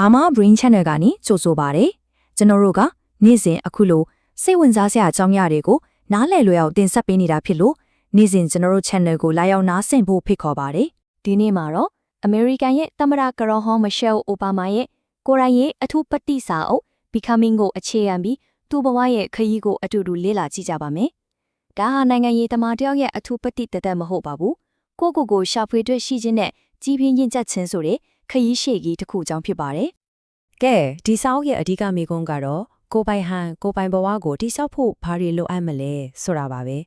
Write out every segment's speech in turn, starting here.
Burma Brain Channel ကနေကြိုဆိုပါရစေ။ကျွန်တော်တို့ကနေ့စဉ်အခုလိုစိတ်ဝင်စားစရာအကြောင်းအရာတွေကိုနားလည်လွယ်အောင်တင်ဆက်ပေးနေတာဖြစ်လို့နေ့စဉ်ကျွန်တော်တို့ channel ကိုလာရောက်နားဆင်ဖို့ဖိတ်ခေါ်ပါရစေ။ဒီနေ့မှာတော့ American ရဲ့သမ္မတကရောဟောမရှယ်အိုဘားမားရဲ့ကိုရိုင်းရဲ့အထူးပတိစာအုပ် Becoming ကိုအခြေခံပြီးသူ့ဘဝရဲ့ခရီးကိုအတူတူလေ့လာကြည့်ကြပါမယ်။ဒါဟာနိုင်ငံရေးသမားတယောက်ရဲ့အထူးပတိတသက်မဟုတ်ပါဘူး။ကိုယ့်ကိုယ်ကိုရှာဖွေတွေ့ရှိခြင်းနဲ့ကြီးပြင်းရင်ချက်ခြင်းဆိုတဲ့ ခရီးရှည်ကြီးတစ်ခုကြောင့်ဖြစ်ပါတယ်။ကဲဒီစာအုပ်ရဲ့အဓိကမိကုန်းကတော့ကိုပိုင်ဟန်ကိုပိုင်ဘဝကိုတိဆောက်ဖို့ဘာတွေလိုအပ်မလဲဆိုတာပါပဲ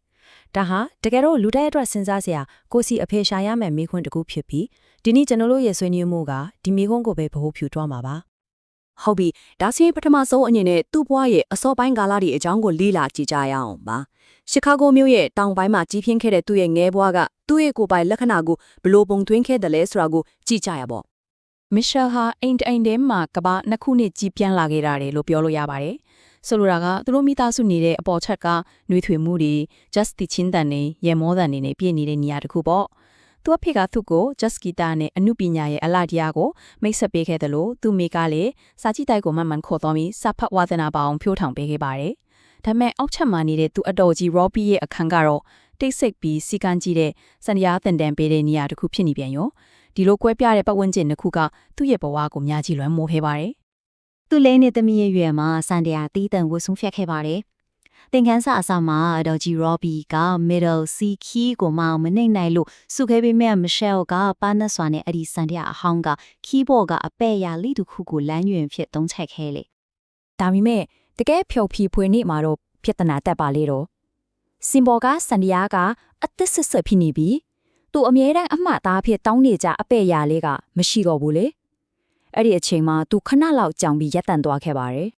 ဒါဟာတကယ်တော့လူတဲ့အတွက်စဉ်းစားစရာကိုစီအဖေရှာရမယ်မိခွန်းတစ်ခုဖြစ်ပြီးဒီနေ့ကျွန်တော်တို့ရဲ့ဆွေးနွေးမှုကဒီမိခွန်းကိုပဲဗဟုဖြူတွားမှာပါဟုတ်ပြီဒါဆိုရင်ပထမဆုံးအနေနဲ့သူ့ဘွားရဲ့အစောပိုင်းကာလတွေအကြောင်းကိုလေ့လာကြည့်ကြရအောင်ပါရှီကာဂိုမြို့ရဲ့တောင်ပိုင်းမှာကြီးပြင်းခဲ့တဲ့သူ့ရဲ့ငယ်ဘွားကသူ့ရဲ့ကိုယ်ပိုင်လက္ခဏာကိုဘယ်လိုပုံသွင်းခဲ့တယ်လဲဆိုတာကိုကြည့်ကြရပါ မစ်ရှယ်ဟာအိမ်တိုင်ထဲမှာကဘာနှစ်ခုနှစ်ကြီးပြန့်လာခဲ့တာတယ်လို့ပြောလို့ရပါတယ်။ဆိုလိုတာကသူတို့မိသားစုနေတဲ့အပေါ်ချက်ကနှွေးထွေမှုတွေ just တီချင်းတန်နေရေမောတန်နေနဲ့ပြည့်နေတဲ့နေရာတစ်ခုပေါ့။သူ့အဖေကသူ့ကို just ဂီတာနဲ့အမှုပညာရဲ့အလားတရားကိုမိတ်ဆက်ပေးခဲ့တယ်လို့သူ့မိကလည်းစာကြည့်တိုက်ကိုမှန်မှန်ခေါ်တော်ပြီးစာဖတ်ဝါသနာပါအောင်ဖြိုးထောင်ပေးခဲ့ပါတယ်။ဒါပေမဲ့အောက်ချက်မှာနေတဲ့သူအတော်ကြီး Robbie ရဲ့အခန်းကတော့တိတ်ဆိတ်ပြီးစီကန်းကြီးတဲ့စန္ဒယာတန်တန်ပေးတဲ့နေရာတစ်ခုဖြစ်နေပြန်ရော။ ဒီလိုကွဲပြားတဲ့ပတ်ဝန်းကျင်တစ်ခုကသူ့ရဲ့ဘဝကိုများကြီးလွမ်းမိုးခဲ့ပါတယ်သူ့လေးနှစ်သမီးရဲ့ရွယ်မှာစန်တရာတီးတန်ကိုဆုံးဖြတ်ခဲ့ပါတယ်။သင်ခန်းစာအစမှာဒေါ်ဂျီရော်ဘီက middle C key ကိုမအောင်မနှိမ့်နိုင်လို့စုခဲ့ပေမဲ့မရှယ်ကပါနတ်စွာနဲ့အဲ့ဒီစန်တရာအဟောင်းက keyboard ကအပဲ့ရလိတစ်ခုကိုလမ်းညွင်ဖြစ်သုံးချက်ခဲ့လေဒါပေမဲ့တကယ်ဖြော်ဖြီဖွေနေမှာတော့ပြဿနာတက်ပါလေတော့စင်ဘော်ကစန္ဒယာကအသက်ဆက်ဆက်ဖြစ်နေပြီ သူအမြဲတမ်းအမှတ်သားဖြစ်တောင်းနေကြအပဲ့ရလေးကမရှိတော့ဘူးလေအဲ့ဒီအချိန်မှာသူခဏလောက်ကြောင်ပြီးရက်တန်သွားခဲ့ပါတယ်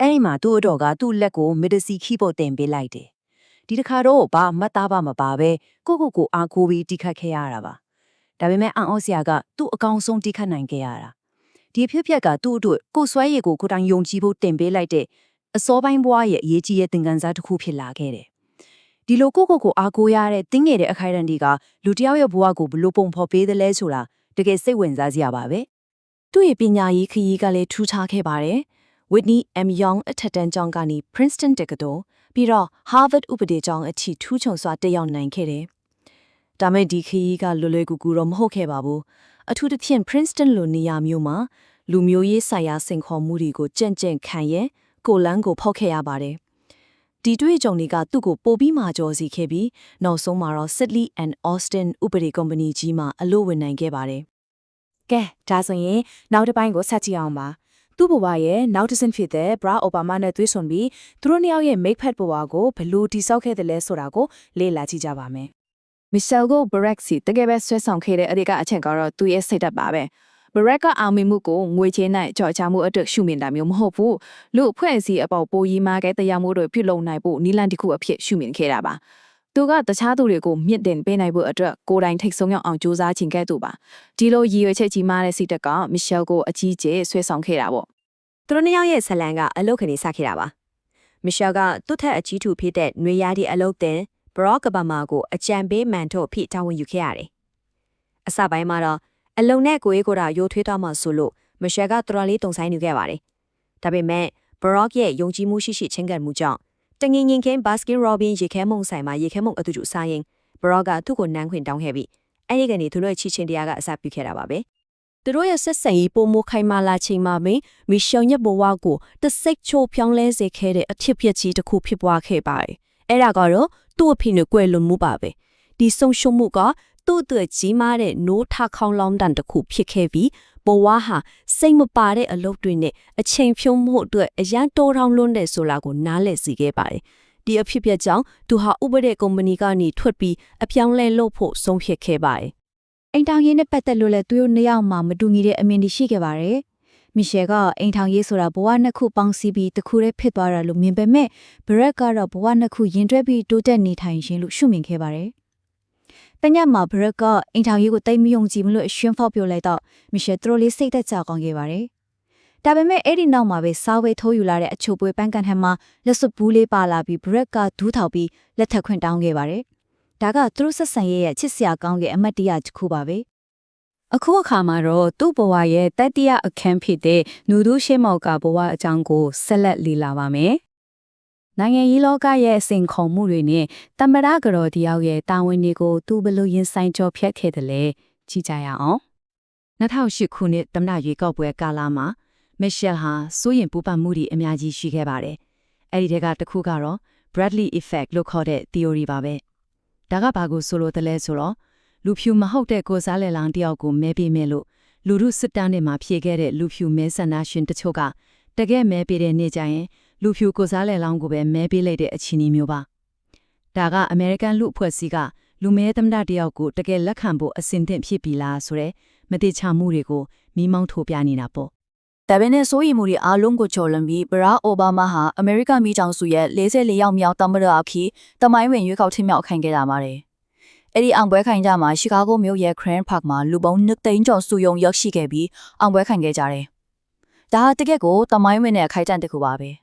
အဲ့ဒီမှာသူ့အတော်ကသူ့လက်ကိုမီဒစီခီပေါ်တင်ပေးလိုက်တယ်ဒီတစ်ခါတော့ဘာမှတ်သားပါမပါပဲကိုကိုကိုအားကိုးပြီးတိခတ်ခဲ့ရတာပါဒါပေမဲ့အန်အော့ဆရာကသူ့အကောင်ဆုံးတိခတ်နိုင်ခဲ့ရတာဒီအဖြစ်အပျက်ကသူ့အတွက်ကိုယ်ဆွဲရည်ကိုကိုယ်တိုင်ယုံကြည်ဖို့တင်ပေးလိုက်တဲ့အစောပိုင်းဘွားရဲ့အရေးကြီးတဲ့သင်ခန်းစာတစ်ခုဖြစ်လာခဲ့တယ် ဒီလိုကိုကိုကိုအားကိုးရတဲ့တင်းငယ်တဲ့အခိုင်အတန့်ဒီကလူတစ်ယောက်ရဲ့ဘဝကိုဘယ်လိုပုံဖော်ပေးသလဲဆိုတာတကယ်စိတ်ဝင်စားစရာပါပဲသူ့ရဲ့ပညာရေးခရီးကလည်းထူးခြားခဲ့ပါတယ် Whitney M Young အထက်တန်းကျောင်းကနေ Princeton တက္ကသိုလ်ပြီးတော့ Harvard ဥပဒေကျောင်းအထိထူးချွန်စွာတက်ရောက်နိုင်ခဲ့တယ်ဒါမဲ့ဒီခရီးကလွယ်လွယ်ကူကူတော့မဟုတ်ခဲ့ပါဘူးအထူးသဖြင့် Princeton လိုနေရာမျိုးမှာလူမျိုးရေးဆိုင်ရာစိန်ခေါ်မှုတွေကိုကြင့်ကြင့်ခံရင်ကိုလန်းကိုဖောက်ခဲ့ရပါတယ် ဒီတွေ့ကြုံတွေကသူ့ကိုပိုပြီးမှကြော်စီခဲ့ပြီးနောက်ဆုံးမှာတော့ Sidley and Austin ဥပဒေကုမ္ပဏီကြီးမှာအလို့ဝင်နိုင်ခဲ့ပါတယ်ကဲဒါဆိုရင်နောက်တစ်ပိုင်းကိုဆက်ကြည့်အောင်ပါသူ့ဘဝရဲ့နောက်တစ်ဆင့်ဖြစ်တဲ့ Barack Obama နဲ့တွေ့ဆုံပြီးသူတို့နှစ်ယောက်ရဲ့ make pet ဘဝကိုဘယ်လိုတိစောက်ခဲ့တယ်လဲဆိုတာကိုလေ့လာကြည့်ကြပါမယ် Michelle ကို Barack စီတကယ်ပဲဆွဲဆောင်ခဲ့တဲ့အရိကအချက်ကတော့သူ့ရဲ့စိတ်ဓာတ်ပါပဲ Barack ကအောင်မြင်မှုကိုငွေချင်းနဲ့ကြော်ချမှုအတွက်ရှုမြင်တာမျိုးမဟုတ်ဘူးလူအဖွဲ့အစည်းအပေါ်ပိုကြီးမားတဲ့တရားမှုတွေပြုလုပ်နိုင်ဖို့နီလန်တစ်ခုအဖြစ်ရှုမြင်ခဲ့တာပါသူကတခြားသူတွေကိုမြင့်တင်ပေးနိုင်ဖို့အတွက်ကိုယ်တိုင်ထိတ်ဆုံးရောက်အောင်ကြိုးစားခြင်းခဲ့သူပါဒီလိုရည်ရွယ်ချက်ကြီးမားတဲ့စိတ်တက်က Michelle ကိုအကြီးကျယ်ဆွဲဆောင်ခဲ့တာပေါ့သူတို့နှစ်ယောက်ရဲ့ဇလန်ကအလုတ်ခနေစခဲ့တာပါမီရှယ်ကသူ့ထက်အကြီးထူဖြစ်တဲ့နွေရာသီအလုတ်တင်ဘရော့ကဘာမာကိုအကြံပေးမန်ထုတ်အဖြစ်တာဝန်ယူခဲ့ရတယ်အစပိုင်းမှာတော့ အလုံနဲ့ကိုရေးကိုတာရိုးထွေးတော့မှဆိုလို့မီရှယ်ကတော်တော်လေးတုံဆိုင်နေခဲ့ပါတယ်ဒါပေမဲ့ဘရော့ရဲ့ယုံကြည်မှုရှိရှိချင်းကပ်မှုကြောင့်တငင်ငင်ခင်းဘတ်စကင်ရောဘင်ရေခဲမုံဆိုင်မှာရေခဲမုံအတူတူစားရင်ဘရော့ကသူ့ကိုနန်းခွင်တောင်းခဲ့ပြီးအဲ့ဒီကနေသူတို့ရဲ့ချီချင်းတရားကအစပြုခဲ့တာပါပဲသူတို့ရဲ့ဆက်ဆံရေးပုံမခိုင်မာလာချိန်မှာပင်မီရှယ်ရဲ့ဘဝကိုတစိတ်ချိုးဖြောင်းလဲစေခဲ့တဲ့အဖြစ်ပြက်ကြီးတစ်ခုဖြစ်ပွားခဲ့ပါတယ်။အဲ့ဒါကတော့သူ့အဖေနဲ့ကွယ်လွန်မှုပါပဲ။ဒီဆုံးရှုံးမှုက သူ့အတွက်ကြီးမားတဲ့နိုးထခေါင်းလောင်းတန်တစ်ခုဖြစ်ခဲ့ပြီးဘဝဟာစိတ်မပါတဲ့အလုပ်တွေနဲ့အချိန်ဖြုံးမှုအတွက်အရန်တိုးထောင်းလွန်းတဲ့ဆိုတာကိုနားလည်စေခဲ့ပါတယ်။ဒီအဖြစ်ပြက်ကြောင့်သူဟာဥပဒေကုမ္ပဏီကနေထွက်ပြီးအပြောင်းလဲလုပ်ဖို့ဆုံးဖြတ်ခဲ့ပါတယ်အိမ်ထောင်ရေးနဲ့ပတ်သက်လို့လည်းသူတို့နှစ်ယောက်မှမတူညီတဲ့အမြင်တွေရှိခဲ့ပါတယ်။မီရှယ်ကအိမ်ထောင်ရေးဆိုတာဘဝနှစ်ခုပေါင်းစည်းပြီးတစ်ခုတည်းဖြစ်သွားတာလို့မြင်ပေမဲ့ဘရက်ကတော့ဘဝနှစ်ခုရင်တွဲပြီးတိုးတက်နေထိုင်ခြင်းလို့ရှုမြင်ခဲ့ပါတယ်။ တညမှာဘရက်ကအိမ်ထောင်ရေးကိုတိတ်မယုံကြည်မလို့အရှင်းဖောက်ပြလိုက်တော့မီရှယ်သူတို့လေးစိတ်သက်သာကောင်းခဲ့ပါတယ်။ဒါပေမဲ့အဲ့ဒီနောက်မှာပဲစားဝဲထိုးယူလာတဲ့အချိုပွဲပန်းကန်ထမ်းမှာလက်စွပ်ဘူးလေးပါလာပြီးဘရက်ကဒူးထောက်ပြီးလက်ထပ်ခွင့်တောင်းခဲ့ပါတယ်။ဒါကသူတို့ဆက်ဆံရေးရဲ့ချစ်စရာကောင်းတဲ့အမတ်တရားတစ်ခုပါပဲ။အခုအခါမှာတော့သူ့ဘဝရဲ့တတိယအခန်းဖြစ်တဲ့နူဒူးရှေမောက်ကဘဝအကြောင်းကိုဆက်လက်လေ့လာပါမယ်။ နိုင်ငံရေးလောကရဲ့အစဉ်ခုံမှုတွေနဲ့တမရကတော်တယောက်ရဲ့တာဝန်တွေကိုသူဘယ်လိုရင်ဆိုင်ကြောဖြတ်ခဲ့တယ်လဲကြည့်ကြရအောင်။2008ခုနှစ်သမ္မတရွေးကောက်ပွဲကာလမှာမစ်ရှယ်ဟာစိုးရင်ပူပန်မှုတွေအများကြီးရှိခဲ့ပါတယ်။အဲ့ဒီတက်ကတစ်ခုကတော့ Bradley effect လို့ခေါ်တဲ့ theory ပါပဲ။ဒါကဘာကိုဆိုလိုတယ်လဲဆိုတော့လူဖြူမဟုတ်တဲ့ကိုစားလေလောင်တယောက်ကိုမဲပေးမယ်လို့လူမှုစစ်တမ်းတွေမှာဖြေခဲ့တဲ့လူဖြူမဲဆန္ဒရှင်တချို့ကတကယ်မဲပေးတဲ့နေ့ကျရင် လူဖြူကိုစားလေလောင်ကိုပဲမဲပေးလိုက်တဲ့အခြေအနေမျိုးပါ။ဒါကအမေရိကန်လူအဖွဲ့အစည်းကလူမဲသမ္မတတယောက်ကိုတကယ်လက်ခံဖို့အစဉ်သင့်ဖြစ်ပြီလားဆိုတဲ့မတိချမှုတွေကိုမိမောင်းထိုးပြနေတာပေါ့ဒါပေမဲ့စိုးရိမ်မှုတွေအားလုံးကိုကျော်လွန်ပြီးဘရာအိုဘားမားဟာအမေရိကန်မိကြောင်စုရဲ့44ရောက်မြောက်သမ္မတအဖြစ်တမိုင်းဝင်ရွေးကောက်ထင်မြောက်ခံခဲ့တာပါတယ်။အဲ့ဒီအောင်ပွဲခိုင်ကြမှာရှီကာဂိုမြို့ရဲ့ Grand Park မှာလူပေါင်း2သိန်းကျော်စုယုံရောက်ရှိခဲ့ပြီးအောင်ပွဲခိုင်ခဲ့ကြတယ်။ဒါဟာတကယ့်ကိုတမိုင်းဝင်တဲ့အခိုက်အတန့်တစ်ခုပါပဲ။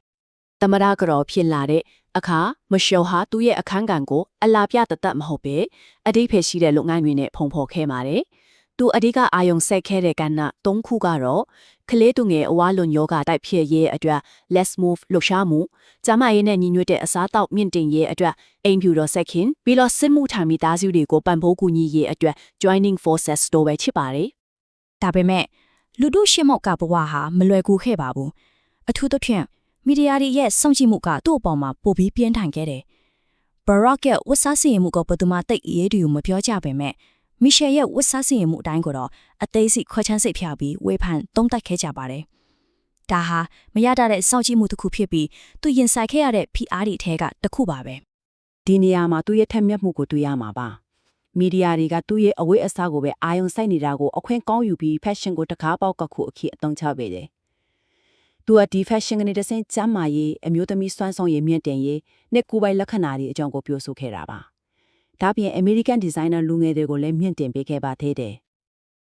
သမရကတော်ဖြစ်လာတဲ့အခါမရှောဟာသူ့ရဲ့အခန်းကဏ္ဍကိုအလာပြတသက်မဟုတ်ပဲအတိတ်ဖယ်ရှိတဲ့လုပ်ငန်းတွေနဲ့ဖုံဖော်ခဲ့ပါတယ်။သူအဓိကအာယုံဆက်ခဲ့တဲ့ကဏ္ဍ၃ခုကတော့ကလေးသူငယ်အဝါလွန်ယောဂတိုက်ဖြစ်ရေးအတွက် let's move လှူရှားမှုကျမရေးနဲ့ညီညွတ်တဲ့အစားတောက်မြင့်တင်ရေးအတွက်အိမ်ဖြူတော်ဆက်ခင်ပြီးတော့စစ်မှုထမ်းမိသားစုတွေကိုပံ့ပိုးကူညီရေးအတွက် joining forces တို့ပဲဖြစ်ပါတယ်ဒါပေမဲ့လူတို့ရှင်းမောက်ကဘဝဟာမလွယ်ကူခဲ့ပါဘူးအထူးသဖြင့် မီဒီယာတွေရဲ့စောင့်ကြည့်မှုကသူ့အပေါ်မှာပိုပြီးပြင်းထန်ခဲ့တယ်ဘရာ့ကဝတ်စားစီရင်မှုကဘယ်သူမှတိတ်အေးတူမပြောကြပေမဲ့မီရှယ်ရဲ့ဝတ်စားစီရင်မှုအတိုင်းကိုတော့အသေးစိတ်ခွဲချမ်းစိတ်ဖြာပြီးဝေဖန်သုံးသပ်ခဲ့ကြပါတယ်ဒါဟာမရတတဲ့စောင့်ကြည့်မှုတစ်ခုဖြစ်ပြီးသူရင်ဆိုင်ခဲ့ရတဲ့ PR တွေအထဲကတစ်ခုပါပဲဒီနေရာမှာသူ့ရဲ့ထက်မြက်မှုကိုတွေ့ရမှာပါမီဒီယာတွေကသူ့ရဲ့အဝိအစားကိုပဲအာယုံစိုက်နေတာကိုအခွင့်ကောင်းယူပြီး fashion ကိုတကားပေါက်ကခုအခီအသုံးချပေးတယ် သူကဒီ fashion ကနေတစ်ဆင့်ကျမ်းမာရေးအမျိုးသမီးစွမ်းဆောင်ရည်မြင့်တင်ရေးနဲ့ကိုယ်ပိုင်လက္ခဏာတွေအကြောင်းကိုပြောဆိုခဲ့တာပါဒါပြင် American designer လူငယ်တွေကိုလည်းမြင့်တင်ပေးခဲ့ပါသေးတယ်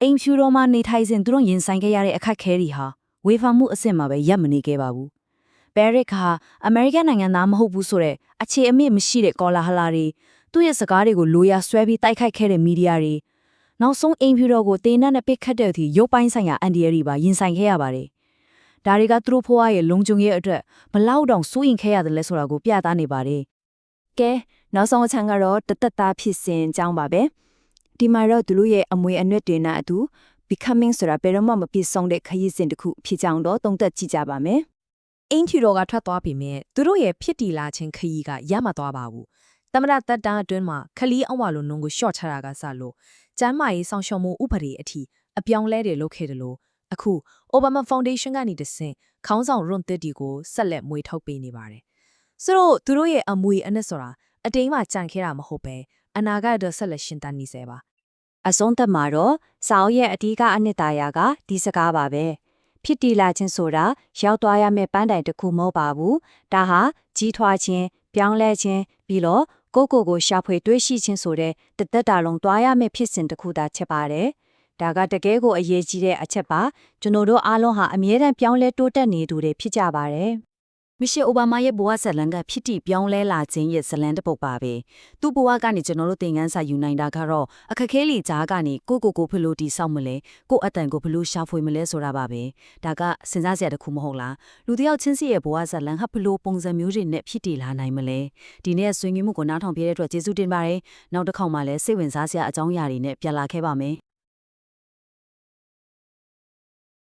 အိမ်ဖြူတော်မှာနေထိုင်စဉ်သူတို့ရင်ဆိုင်ခဲ့ရတဲ့အခက်အခဲတွေဟာဝေဖန်မှုအဆင့်မှာပဲရပ်မနေခဲ့ပါဘူး။ဘယ်ရစ်ဟာအမေရိကန်နိုင်ငံသားမဟုတ်ဘူးဆိုတဲ့အခြေအမြစ်မရှိတဲ့ကောလာဟလာတွေသူ့ရဲ့စကားတွေကိုလိုရာဆွဲပြီးတိုက်ခိုက်ခဲ့တဲ့မီဒီယာတွေနောက်ဆုံးအိမ်ဖြူတော်ကိုတေနတ်နဲ့ပစ်ခတ်တဲ့အထိရုပ်ပိုင်းဆိုင်ရာအန်ဒီယရီပါရင်ဆိုင်ခဲ့ရပါတယ်။ ဒါတွေကသူတို့ဖွားရဲ့လုံခြုံရေးအတွက်ဘလောက်တောင်စိုးရင်ခဲ့ရတယ်လဲဆိုတာကိုပြသနေပါတယ်။ကဲနောက်ဆုံးအချမ်းကတော့တသက်သားဖြစ်စဉ်အကြောင်းပါပဲ။ဒီမှာတော့သူတို့ရဲ့အမွေအနှစ်တွေနဲ့အတူ becoming ဆိုတာဘယ်တော့မှမပြည့်စုံတဲ့ခရီးစဉ်တစ်ခုဖြစ်ကြောင်းတော့သုံးသပ်ကြည့်ကြပါမယ်အင်ချီတော်ကထွက်သွားပြီမဲ့သူတို့ရဲ့ဖြစ်တီလာခြင်းခရီးကရမသွားပါဘူးတမရတက်တာအတွင်းမှာခလီအဝါလိုနုံကိုရှော့ချတာကစလို့ကျမ်းမာရေးဆောင်ရှောက်မှုဥပဒေအထိအပြောင်းလဲတွေလုပ်ခဲ့တယ်လို့ အခု Obama Foundation ကနေတဆင့်ခေါင်းဆောင်ရွန်တစ်ဒီကိုဆက်လက်မွေထုတ်ပေးနေပါတယ်ဆိုတော့သူတို့ရဲ့အမွေအနှစ်ဆိုတာအတိမ်မှကြံခဲ့တာမဟုတ်ပဲအနာဂတ်အတွက်ဆက်လက်ရှင်တန်နေစေပါအဆုံးသက်မှာတော့စာအုပ်ရဲ့အဓိကအနှစ်သာရကဒီစကားပါပဲဖြစ်တည်လာခြင်းဆိုတာရောက်သွားရမယ့်ပန်းတိုင်တစ်ခုမဟုတ်ပါဘူးဒါဟာကြီးထွားခြင်းပြောင်းလဲခြင်းပြီးတော့ကိုယ့်ကိုယ်ကိုရှာဖွေတွေးရှိခြင်းဆိုတဲ့တသက်တာလုံးသွားရမယ့်ဖြစ်စဉ်တစ်ခုသာချက်ပါတယ် ဒါကတကယ်ကိုအရေးကြီးတဲ့အချက်ပါကျွန်တော်တို့အားလုံးဟာအမြဲတမ်းပြောင်းလဲတိုးတက်နေသူတွေဖြစ်ကြပါတယ်မရှယ်အိုဘားမားရဲ့ဘဝဇတ်လန်ကဖြစ်တည်ပြောင်းလဲလာခြင်းရဲ့ဇလန်တစ်ပုဒ်ပါပဲသူ့ဘဝကနေကျွန်တော်တို့သင်ခန်းစာယူနိုင်တာကတော့အခက်ခဲလီကြားကနေကိုကိုကိုဖလို့တီဆောက်မလဲကိုအတန်ကိုဖလို့ရှာဖွေမလဲဆိုတာပါပဲဒါကစဉ်းစားစရာတစ်ခုမဟုတ်လားလူတစ်ယောက်ချင်းစီရဲ့ဘဝဇတ်လန်ဟာဖလို့ပုံစံမျိုးတွေနဲ့ဖြစ်တည်လာနိုင်မလဲဒီနေ့ဆွေးနွေးမှုကိုနားထောင်ပြတဲ့အတွက်ကျေးဇူးတင်ပါတယ်နောက်တစ်ခေါက်မှလည်းစိတ်ဝင်စားစရာအကြောင်းအရာတွေနဲ့ပြန်လာခဲ့ပါမယ်